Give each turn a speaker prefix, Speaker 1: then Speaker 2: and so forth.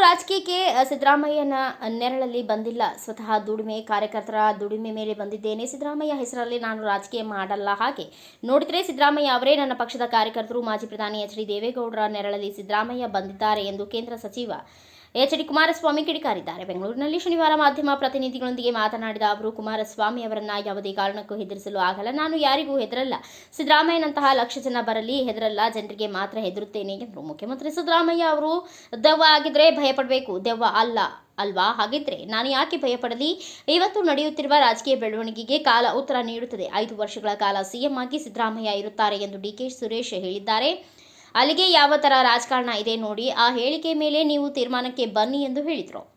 Speaker 1: ರಾಜಕೀಯಕ್ಕೆ ಅ, ಸಿದ್ದರಾಮಯ್ಯನ ನೆರಳಲ್ಲಿ ಬಂದಿಲ್ಲ. ಸ್ವತಃ ದುಡಿಮೆ ಕಾರ್ಯಕರ್ತರ ದುಡಿಮೆ ಮೇಲೆ ಬಂದಿದ್ದೇನೆ. ಸಿದ್ದರಾಮಯ್ಯ ಹೆಸರಲ್ಲಿ ನಾನು ರಾಜಕೀಯ ಮಾಡಲ್ಲ ಹಾಗೆ. ನೋಡಿದರೆ ಸಿದ್ದರಾಮಯ್ಯ ಅವರೇ ನನ್ನ ಪಕ್ಷದ ಕಾರ್ಯಕರ್ತರು. ಮಾಜಿ ಪ್ರಧಾನಿ ಎಚ್ ಡಿ ದೇವೇಗೌಡರ ನೆರಳಲ್ಲಿ ಸಿದ್ದರಾಮಯ್ಯ ಬಂದಿದ್ದಾರೆ ಎಂದು ಕೇಂದ್ರ ಸಚಿವ ಎಚ್ ಡಿ ಕುಮಾರಸ್ವಾಮಿ ಕಿಡಿಕಾರಿದ್ದಾರೆ. ಬೆಂಗಳೂರಿನಲ್ಲಿ ಶನಿವಾರ ಮಾಧ್ಯಮ ಪ್ರತಿನಿಧಿಗಳೊಂದಿಗೆ ಮಾತನಾಡಿದ ಅವರು, ಕುಮಾರಸ್ವಾಮಿ ಅವರನ್ನ ಯಾವುದೇ ಕಾರಣಕ್ಕೂ ಹೆದರಿಸಲು ಆಗಲ್ಲ. ನಾನು ಯಾರಿಗೂ ಹೆದರಲ್ಲ. ಸಿದ್ದರಾಮಯ್ಯನಂತಹ ಲಕ್ಷ ಜನ ಬರಲಿ, ಹೆದರಲ್ಲ. ಜನರಿಗೆ ಮಾತ್ರ ಹೆದರುತ್ತೇನೆ ಎಂದರು. ಮುಖ್ಯಮಂತ್ರಿ ಸಿದ್ದರಾಮಯ್ಯ ಅವರು, ದೆವ್ವ ಆಗಿದ್ರೆ ಭಯಪಡಬೇಕು. ದೆವ್ವ ಅಲ್ಲ, ಅಲ್ವಾ? ಹಾಗಿದ್ರೆ ನಾನು ಯಾಕೆ ಭಯಪಡಲಿ? ಇವತ್ತು ನಡೆಯುತ್ತಿರುವ ರಾಜಕೀಯ ಬೆಳವಣಿಗೆಗೆ ಕಾಲ ಉತ್ತರ ನೀಡುತ್ತದೆ. ಐದು ವರ್ಷಗಳ ಕಾಲ ಸಿಎಂ ಆಗಿ ಸಿದ್ದರಾಮಯ್ಯ ಇರುತ್ತಾರೆ ಎಂದು ಡಿಕೆ ಸುರೇಶ್ ಹೇಳಿದ್ದಾರೆ. ಅಲ್ಲಿಗೆ ಯಾವ ಥರ ರಾಜಕಾರಣ ಇದೆ ನೋಡಿ ಆ ಹೇಳಿಕೆ ಮೇಲೆ ನೀವು ತೀರ್ಮಾನಕ್ಕೆ ಬನ್ನಿ ಎಂದು ಹೇಳಿದರು.